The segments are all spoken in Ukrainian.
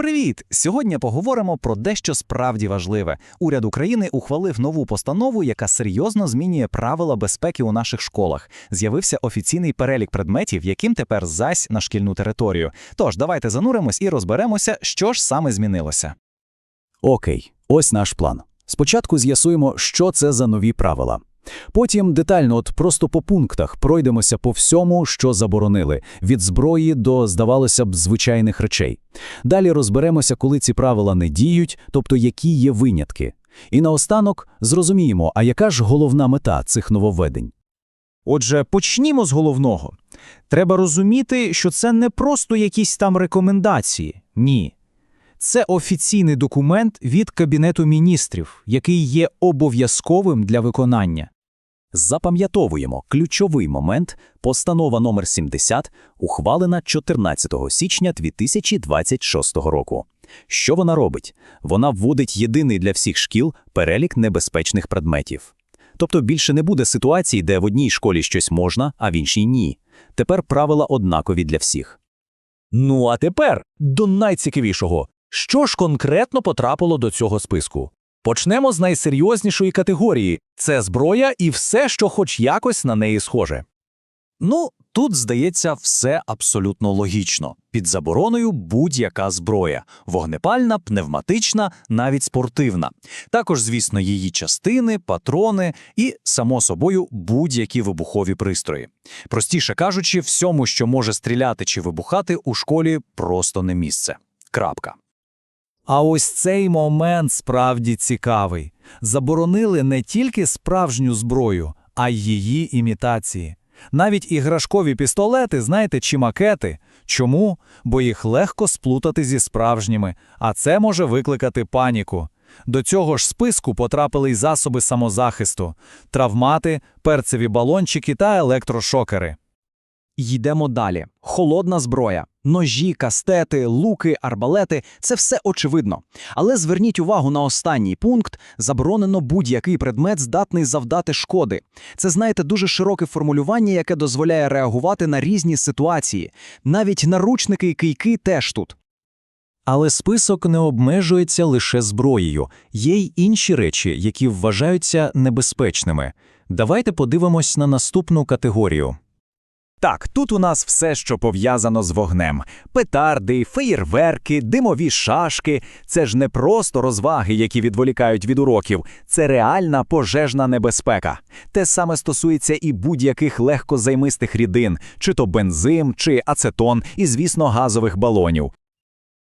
Привіт! Сьогодні поговоримо про дещо справді важливе. Уряд України ухвалив нову постанову, яка серйозно змінює правила безпеки у наших школах. З'явився офіційний перелік предметів, яким тепер зась на шкільну територію. Тож давайте зануримось і розберемося, що ж саме змінилося. Окей, ось наш план. Спочатку з'ясуємо, що це за нові правила. Потім детально, от просто по пунктах, пройдемося по всьому, що заборонили, від зброї до, здавалося б, звичайних речей. Далі розберемося, коли ці правила не діють, тобто які є винятки. І наостанок зрозуміємо, а яка ж головна мета цих нововведень. Отже, почнімо з головного. Треба розуміти, що це не просто якісь там рекомендації. Ні. Це офіційний документ від Кабінету міністрів, який є обов'язковим для виконання. Запам'ятовуємо ключовий момент – постанова номер 70, ухвалена 14 січня 2026 року. Що вона робить? Вона вводить єдиний для всіх шкіл перелік небезпечних предметів. Тобто більше не буде ситуацій, де в одній школі щось можна, а в іншій ні. Тепер правила однакові для всіх. Ну а тепер до найцікавішого. Що ж конкретно потрапило до цього списку? Почнемо з найсерйознішої категорії це зброя і все, що хоч якось на неї схоже. Ну, тут, здається, все абсолютно логічно. Під забороною будь-яка зброя вогнепальна, пневматична, навіть спортивна. Також, звісно, її частини, патрони і, само собою, будь-які вибухові пристрої. Простіше кажучи, всьому, що може стріляти чи вибухати, у школі просто не місце. Крапка. А ось цей момент справді цікавий. Заборонили не тільки справжню зброю, а й її імітації. Навіть іграшкові пістолети, знаєте, чи макети. Чому? Бо їх легко сплутати зі справжніми, а це може викликати паніку. До цього ж списку потрапили й засоби самозахисту, травмати, перцеві балончики та електрошокери. Йдемо далі. Холодна зброя. Ножі, кастети, луки, арбалети це все очевидно. Але зверніть увагу на останній пункт: заборонено будь-який предмет, здатний завдати шкоди. Це, знаєте, дуже широке формулювання, яке дозволяє реагувати на різні ситуації. Навіть наручники і кийки теж тут. Але список не обмежується лише зброєю, є й інші речі, які вважаються небезпечними. Давайте подивимось на наступну категорію. Так, тут у нас все, що пов'язано з вогнем: петарди, феєрверки, димові шашки. Це ж не просто розваги, які відволікають від уроків, це реальна пожежна небезпека. Те саме стосується і будь-яких легкозаймистих рідин, чи то бензин, чи ацетон, і, звісно, газових балонів.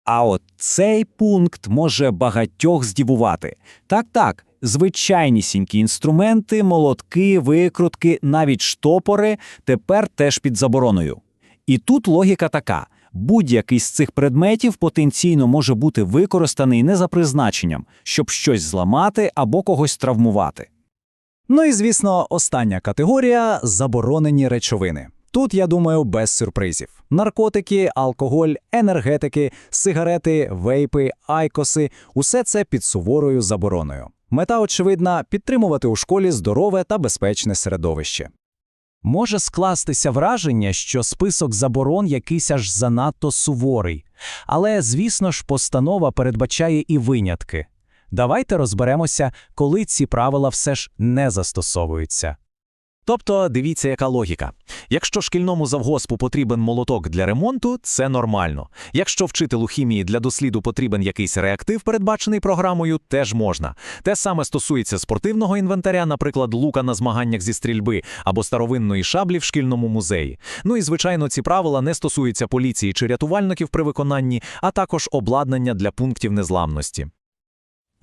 А от цей пункт може багатьох здивувати. Так, так, звичайнісінькі інструменти, молотки, викрутки, навіть штопори тепер теж під забороною. І тут логіка така: будь-який з цих предметів потенційно може бути використаний не за призначенням, щоб щось зламати або когось травмувати. Ну і звісно, остання категорія заборонені речовини. Тут, я думаю, без сюрпризів: наркотики, алкоголь, енергетики, сигарети, вейпи, айкоси усе це під суворою забороною. Мета очевидна підтримувати у школі здорове та безпечне середовище. Може скластися враження, що список заборон якийсь аж занадто суворий. Але, звісно ж, постанова передбачає і винятки. Давайте розберемося, коли ці правила все ж не застосовуються. Тобто, дивіться, яка логіка. Якщо шкільному завгоспу потрібен молоток для ремонту, це нормально. Якщо вчителю хімії для досліду потрібен якийсь реактив, передбачений програмою, теж можна. Те саме стосується спортивного інвентаря, наприклад, лука на змаганнях зі стрільби або старовинної шаблі в шкільному музеї. Ну і звичайно, ці правила не стосуються поліції чи рятувальників при виконанні, а також обладнання для пунктів незламності.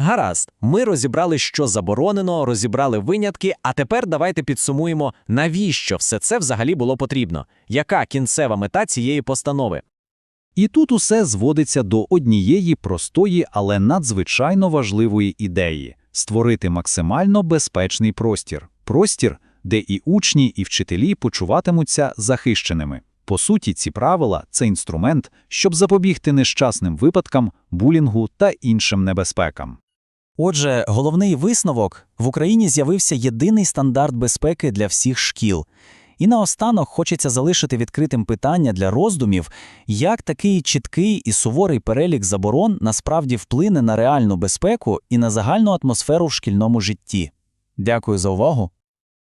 Гаразд, ми розібрали, що заборонено, розібрали винятки, а тепер давайте підсумуємо, навіщо все це взагалі було потрібно, яка кінцева мета цієї постанови. І тут усе зводиться до однієї простої, але надзвичайно важливої ідеї створити максимально безпечний простір. Простір, де і учні, і вчителі почуватимуться захищеними. По суті, ці правила це інструмент, щоб запобігти нещасним випадкам, булінгу та іншим небезпекам. Отже, головний висновок в Україні з'явився єдиний стандарт безпеки для всіх шкіл. І наостанок хочеться залишити відкритим питання для роздумів, як такий чіткий і суворий перелік заборон насправді вплине на реальну безпеку і на загальну атмосферу в шкільному житті. Дякую за увагу.